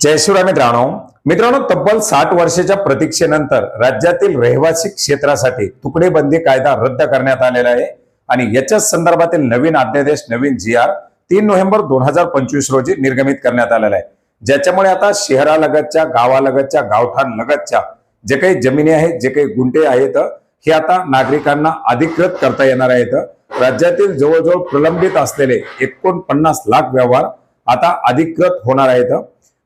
जय शिवराय मित्रांनो. मित्रांनो तब्बल साठ वर्षाच्या प्रतीक्षेनंतर राज्यातील रहिवासी क्षेत्रासाठी तुकडेबंदी कायदा रद्द करण्यात आलेला आहे. आणि याच्याच संदर्भातील नवीन अध्यादेश नवीन जी आर तीन नोव्हेंबर दोन हजार पंचवीस रोजी निर्गमित करण्यात आलेला आहे. ज्याच्यामुळे आता शहरालगतच्या गावालगतच्या गावठाण लगतच्या जे काही जमिनी आहेत जे काही गुंठे आहेत हे आता नागरिकांना अधिकृत करता येणार आहेत. राज्यातील जवळजवळ प्रलंबित असलेले एकोणपन्नास लाख व्यवहार आता अधिकृत होणार आहेत.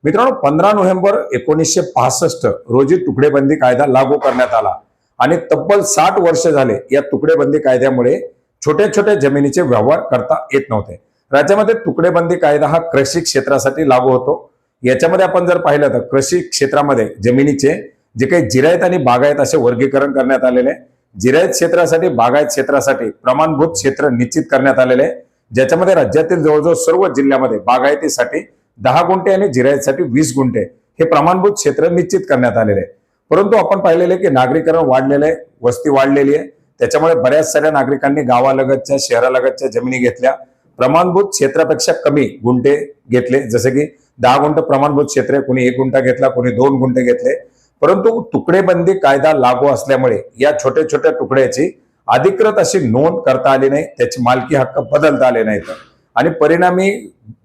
मित्रांनो पंधरा नोव्हेंबर एकोणीसशे पासष्ट रोजी तुकडेबंदी कायदा लागू करण्यात आला. आणि तब्बल साठ वर्ष झाले या तुकडेबंदी कायद्यामुळे छोट्या छोट्या जमिनीचे व्यवहार करता येत नव्हते. राज्यामध्ये तुकडेबंदी कायदा हा कृषी क्षेत्रासाठी लागू होतो. याच्यामध्ये आपण जर पाहिलं तर कृषी क्षेत्रामध्ये जमिनीचे जे काही जिरायत आणि बागायत असे वर्गीकरण करण्यात आलेले आहे. जिरायत क्षेत्रासाठी बागायत क्षेत्रासाठी प्रमाणभूत क्षेत्र निश्चित करण्यात आलेले आहे. ज्याच्यामध्ये राज्यातील जवळजवळ सर्व जिल्ह्यामध्ये बागायतीसाठी दहा गुंठे आणि जिरायतसाठी वीस गुंठे हे प्रमाणभूत क्षेत्र निश्चित करण्यात आलेले आहे. परंतु आपण पाहिलेले की नागरीकरण वाढलेलं आहे वस्ती वाढलेली आहे. त्याच्यामुळे बऱ्याच साऱ्या नागरिकांनी गावालगतच्या शहरालगतच्या जमिनी घेतल्या. प्रमाणभूत क्षेत्रापेक्षा कमी गुंठे घेतले. जसे की दहा गुंठ प्रमाणभूत क्षेत्र कोणी एक गुंठा घेतला कोणी दोन गुंठे घेतले. परंतु तुकडेबंदी कायदा लागू असल्यामुळे या छोट्या छोट्या तुकड्याची अधिकृत अशी नोंद करता आली नाही. त्याची मालकी हक्क बदलता आले नाहीत. आणि परिणामी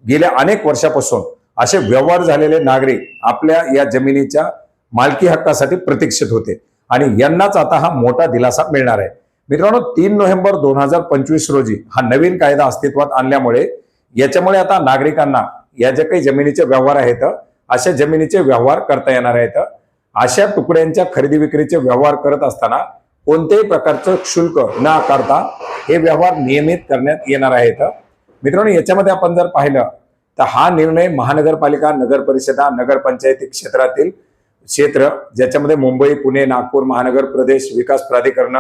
गेल्या अनेक वर्षापासून असे व्यवहार झालेले नागरिक आपल्या या जमिनीच्या मालकी हक्कासाठी प्रतीक्षित होते. आणि यांनाच आता हा मोठा दिलासा मिळणार आहे. मित्रांनो तीन नोव्हेंबर दोन हजार पंचवीस रोजी हा नवीन कायदा अस्तित्वात आणल्यामुळे याच्यामुळे आता नागरिकांना या ज्या काही जमिनीचे व्यवहार आहेत अशा जमिनीचे व्यवहार करता येणार आहेत. अशा तुकड्यांच्या खरेदी विक्रीचे व्यवहार करत असताना कोणत्याही प्रकारचं शुल्क न आकारता हे व्यवहार नियमित करण्यात येणार आहेत. मित्रांनो याच्यामध्ये आपण जर पाहिलं तर हा निर्णय महानगरपालिका नगर परिषदा नगरपंचायती क्षेत्रातील क्षेत्र ज्याच्यामध्ये मुंबई पुणे नागपूर महानगर प्रदेश विकास प्राधिकरण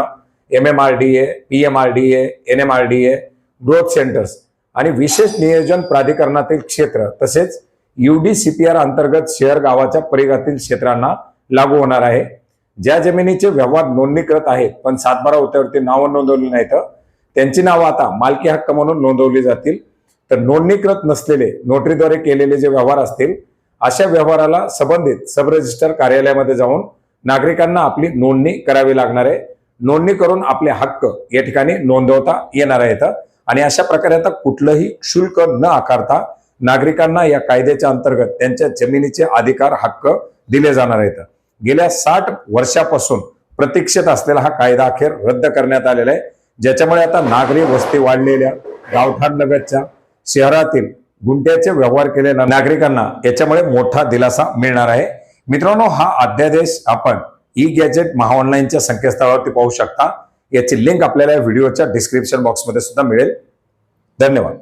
M M R D A P M R D A N M R D A growth centres आणि विशेष नियोजन प्राधिकरणातील क्षेत्र तसेच युडीसीपीआर अंतर्गत शहर गावाच्या परिघातील क्षेत्रांना लागू होणार आहे. ज्या जमिनीचे व्यवहार नोंदणीकृत आहेत पण सातबारा होत्यावरती नावं नोंदवली नाहीत त्यांची नावं आता मालकी हक्क म्हणून नोंदवली जातील. तर नोंदणीकृत नसलेले नोटरीद्वारे केलेले जे व्यवहार असतील अशा व्यवहाराला संबंधित सब रजिस्टर कार्यालयामध्ये जाऊन नागरिकांना आपली नोंदणी करावी लागणार आहे. नोंदणी करून आपले हक्क या ठिकाणी नोंदवता येणार आहेत. आणि अशा प्रकारे आता कुठलंही शुल्क न आकारता नागरिकांना या कायद्याच्या अंतर्गत त्यांच्या जमिनीचे अधिकार हक्क दिले जाणार आहेत. गेल्या साठ वर्षापासून प्रतीक्षेत असलेला हा कायदा अखेर रद्द करण्यात आलेला आहे. ज्याच्यामुळे आता नागरी वस्ती वाढलेल्या गावठाणलगतच्या शहरातील गुंट्याचे व्यवहार केलेल्या नागरिकांना याच्यामुळे मोठा दिलासा मिळणार आहे. मित्रांनो हा अध्यादेश आपण ई गॅजेट महाऑनलाईनच्या संकेतस्थळावरती पाहू शकता. याची लिंक आपल्याला व्हिडिओच्या डिस्क्रिप्शन बॉक्समध्ये सुद्धा मिळेल. धन्यवाद.